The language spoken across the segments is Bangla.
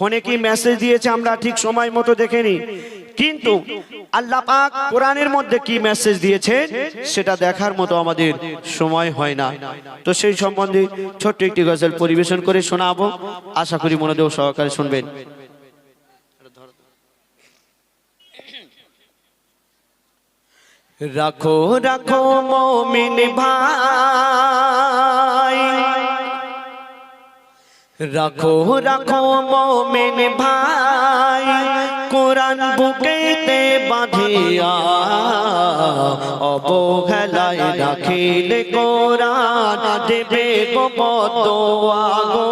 ফোনে কি মেসেজ দিয়েছে আমরা ঠিক সময় মতো দেখেনি। কিন্তু আল্লাহ পাক কোরআনের মধ্যে কি মেসেজ দিয়েছে, সেটা দেখার মতো আমাদের সময় হয় না। তো সেই সম্বন্ধে ছোট্ট একটি গজল পরিবেশন করে শোনাবো। আশা করি মনোযোগ সহকারে শুনবেন। রাখো রাখো মমিন ভাই। রাখো রাখো মমিন ভাই। কোরআন বুকেতে বাঁধিয়া অবহেলায় রাখিলে কোরআন দেবে গো বদোয়া গো।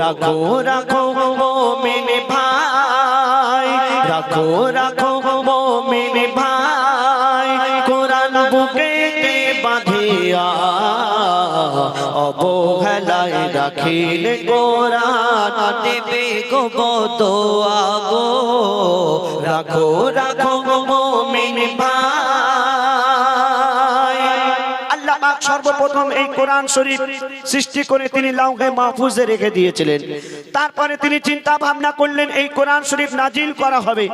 রাখো রাখো মমিন ভাই, রাখো রাখো অবহেলায় রাখিলে কোরআন দেবে গো বদোয়া রাখো রাখো মমিন আল্লাহ সর্বপ্রথম এই কোরআন শরীফ সৃষ্টি করে তিনি লাউহে মাহফুজে রেখে দিয়েছিলেন। তারপরে তিনি চিন্তা ভাবনা করলেন, এই কোরআন শরীফ নাজিল করা হবে।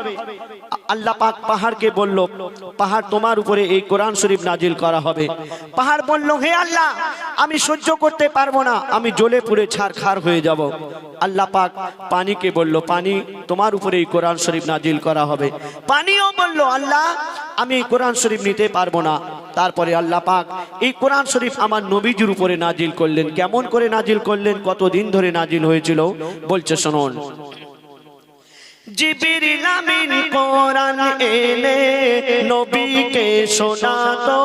আল্লাহ পাক পাহাড়কে বলল, পাহাড় তোমার উপরে এই কোরআন শরীফ নাজিল করা হবে। পাহাড় বলল, হে আল্লাহ, আমি সহ্য করতে পারব না, আমি জ্বলে পুড়ে ছারখার হয়ে যাব। আল্লাহ পাক পানিকে বলল, পানি তোমার উপরে এই কোরআন শরীফ নাজিল করা হবে। পানিও বলল, আল্লাহ, আমি এই কোরআন শরীফ নিতে পারব না। তারপরে আল্লাহ পাক এই কোরআন শরীফ আমার নবীজির উপরে নাজিল করলেন। কেমন করে নাজিল করলেন? কতদিন ধরে নাজিল হয়েছিল? বলছে, শুনুন। জিবিরিল আমিন কোরআন এনে নবীকে শোনাতো।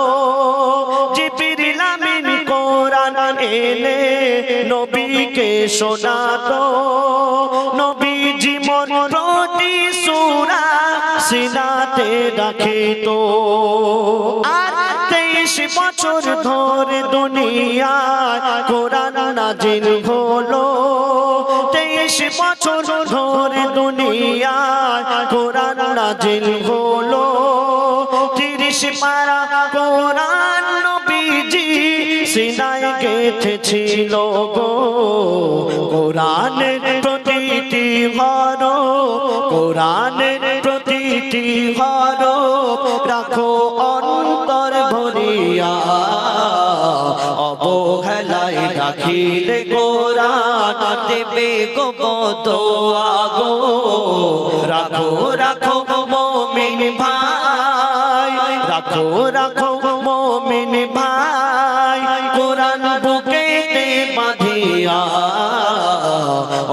জিবিরিল আমিন কোরআন এনে নবীকে শোনাতো। নবীজি মন প্রতি সূরা সিনাতে রাখিতো। আর তেইশ বছর ধরে দুনিয়ায় কোরআন নাজিল হলো। তেইশ বছর ধরে দুনিয়ায় কোরআন নাজিল হলো। তিরিশ পারা কোরআন নবীজি সিনাই গেথেছিল গো। কোরআনের প্রতিটি হর কোরআনের প্রতিটি রাখিলে কোরআন দেবে গো বদোয়া গো রাখো রাখো মমিন ভাই। রাখো রাখো মমিন ভাই। কোরআন বুকেতে বাঁধিয়া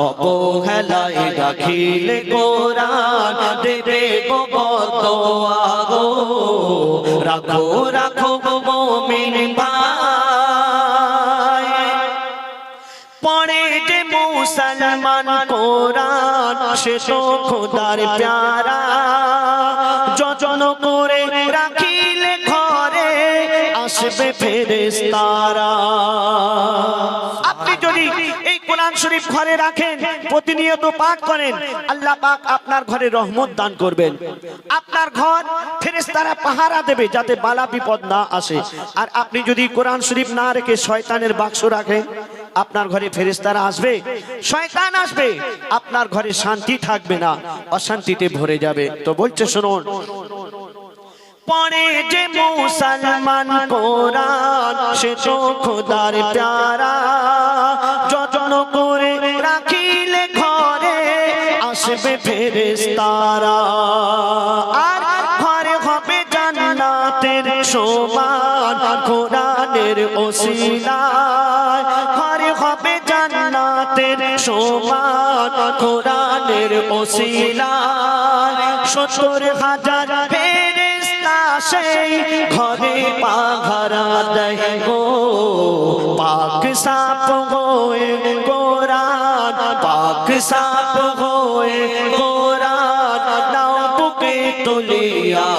অবহেলায় রাখিলে কোরআন দেবে গো বদোয়া গো রাখো রাখো মমিন ভাই। মুসলমান কোরআন সে তো খোদার প্যারা। যজন করে রাখিলে ঘরে আসবে ফেরেস্তারা আপনি যদি এই কোরআন শরীফ ঘরে রাখেন, প্রতিনিয়ত পাঠ করেন, আল্লাহ পাক আপনার ঘরে রহমত দান করবেন। আপনার ঘর ফেরেস্তারা পাহারা দেবে যাতে বালা বিপদ না আসে। আর আপনি যদি কোরআন শরীফ না রেখে শয়তানের বাক্স রাখেন আপনার ঘরে ফেরেস্তারা আসবে, শয়তান আসবে, আপনার ঘরে শান্তি থাকবে না, অশান্তিতে ভরে যাবে। তো বলছে, শুনুন। পরে যে মুসলমান কোরআন, সে তো খোদার প্যারা। যত্ন করে রাখিলে ঘরে আসবে ফেরেস্তারা আর ঘরে হবে জান্নাতের সমান কোরআনের ওসিলায় সত্তর হাজার সেই ঘরে পাহারা দেয় গো। পাক সাপ হয়ে কোরআন পাক সাপ হয়ে কোরআন নাও বুকে তুলিয়া।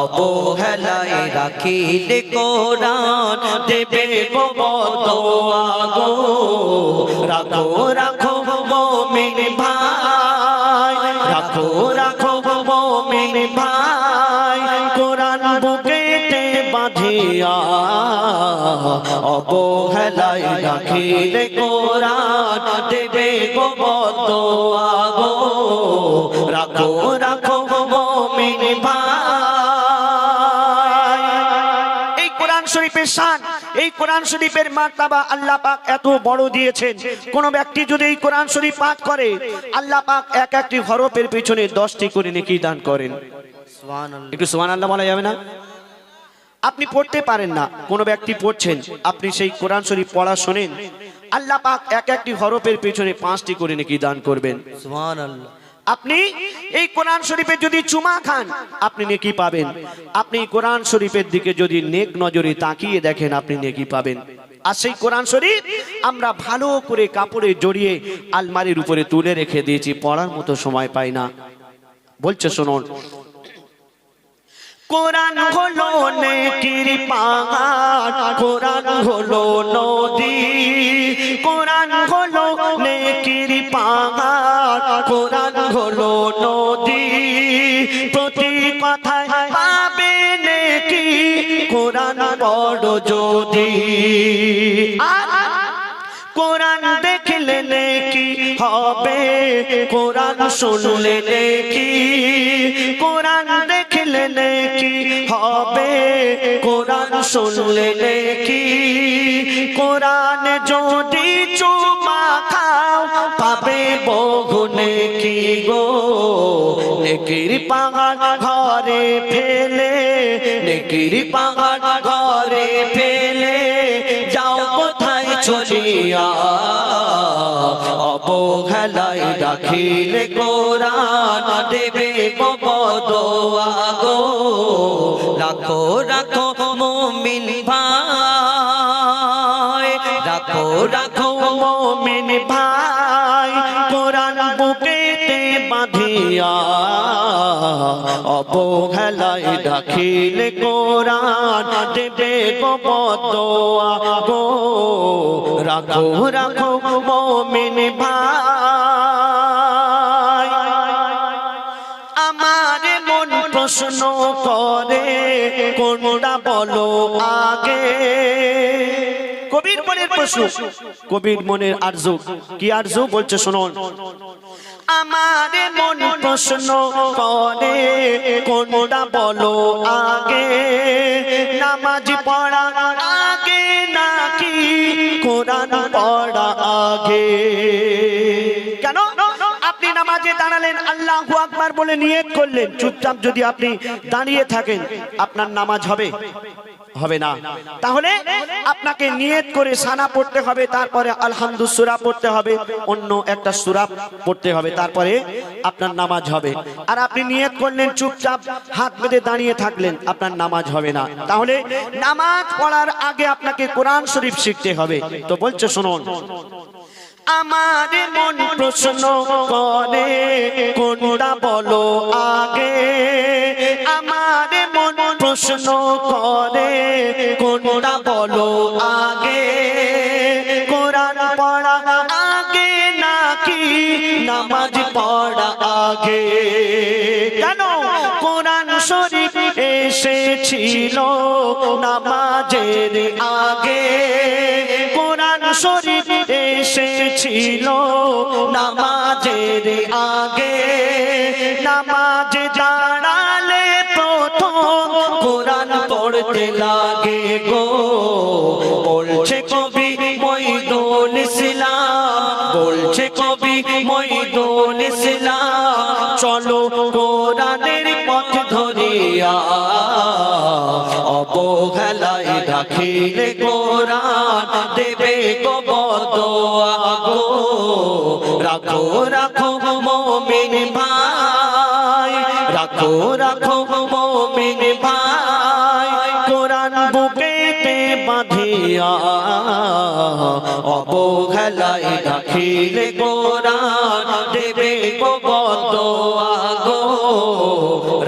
অবহেলায় রাখিলে কোরআন দেবে গো বদোয়া গো রাখো রাখো মোমিন ভাই। রাখো রাখো মোমিন ভাই। কোরআন বুকেতে বাঁধিয়া অবহেলায় রাখিলে কোরআন দেবে গো বদোয়াগো রাখো রাখো মমিন ভাই। এই কোরআন শরীফের এই কোরআন শরীফের মার্তাবা আল্লাহ পাক এত বড় দিয়েছেন। কোন ব্যক্তি যদি এই কোরআন শরীফ পাঠ করে আল্লাহ পাক এক একটি হরফের পিছনে দশটি করে নেকি দান করেন। একটু সোমান আল্লাহ বলা যাবে না? আপনি পড়তে পারেন না কোনো ব্যক্তি পড়ছেন আপনি সেই কোরআন শরীফ পড়া শোনেন আল্লাহ পাক এক একটি হরফের পিছনে পাঁচটি করে নাকি দান করবেন। আপনি এই কোরআন শরীফের যদি চুমা খান, আপনি নেকি পাবেন। আপনি কোরআন শরীফের দিকে যদি নেক নজরে তাকিয়ে দেখেন, আপনি নেকি পাবেন। আর সেই কোরআন শরীফ আমরা ভালো করে কাপড়ে জড়িয়ে আলমারির উপরে তুলে রেখে দিয়েছি, পড়ার মতো সময় পাই না। বলছে, শুনুন। কোরআন হলো কোরআন হলো নদী, কোরআন হলো নেকির পাহাড়। কোরআন হলো নদী। প্রতি কথায় পাবে নেকি, কোরআন বড় যদি। কোরআন দেখলে নেকি হবে, কোরআন শুনলে নেকি। কোরআন দেখলে নেকি হবে, কোরআন শুনলে নেকি। কোরআন যদি গো নেকির পাহাড় ঘরে ফেলে, নেকির পাহাড় ঘরে ফেলে, যাও কোথায় চলিয়া অবহেলায় রাখিলে কোরআন দেবে বদোয়া গো। রাখো রাখো মুমিন ভাই, রাখো রাখো মুমিন ভাই। বাঁধিয়া অবহেলায় রাখিলে কোরআন, দেবে গো বদোয়া গো, রাখো রাখো মুমিন ভাই। আমার মন প্রশ্ন করে, কোনটা বলো আগে? কবির মনের প্রশ্ন, কবির মনের আরজু। কি আরজু বলছে শুনুন। আমার মন প্রশ্ন করে, কোনটা বলো আগে? নামাজ পড়া আগে নাকি কোরআন পড়া আগে? কেন? আপনি নামাজে দাঁড়ালেন, আল্লাহু আকবার বলে নিয়ত করলেন। চুপচাপ যদি আপনি দাঁড়িয়ে থাকেন, আপনার নামাজ হবে। হবে না। তাহলে আপনাকে নিয়ত করে সানা পড়তে হবে, তারপরে আলহামদু সুরা পড়তে হবে, অন্য একটা সুরা পড়তে হবে, তারপরে আপনার নামাজ হবে। আর আপনি নিয়ত করলেন, চুপচাপ হাত বেঁধে দাঁড়িয়ে থাকলেন, আপনার নামাজ হবে না। তাহলে নামাজ পড়ার আগে আপনাকে কোরআন শরীফ শিখতে হবে। তো বলছে, শুনুন। আমার মন প্রশ্ন করে, কোনটা বলো আগে? আমার প্রশ্ন করে, কোনটা বলো আগে? কোরআন পড়া আগে নাকি নামাজ পড়া আগে? কেন কোরআন শরীফ এসেছিল নামাজের আগে। কোরআন শরীফ এসেছিল নামাজের আগে। নামাজে কোরআন পড়তে লাগে গো। বলছে কবি মইদুল ইসলাম, বলছে কবি মইদুল ইসলাম। চলো কোরআনের পথ ধরিয়া অবহেলায় রাখিলে কোরআন, দেবে গো বদোয়া গো। রাখো রাখো মোমিন ভাই, রাখো রাখো বাঁধিয়া অবহেলায় রাখিলে কোরআন দেবে গো বদোয়া গো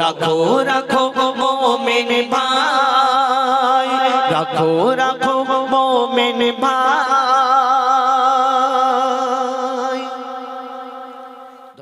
রাখো রাখো মোমিন ভাই, রাখো রাখো মোমিন ভাই।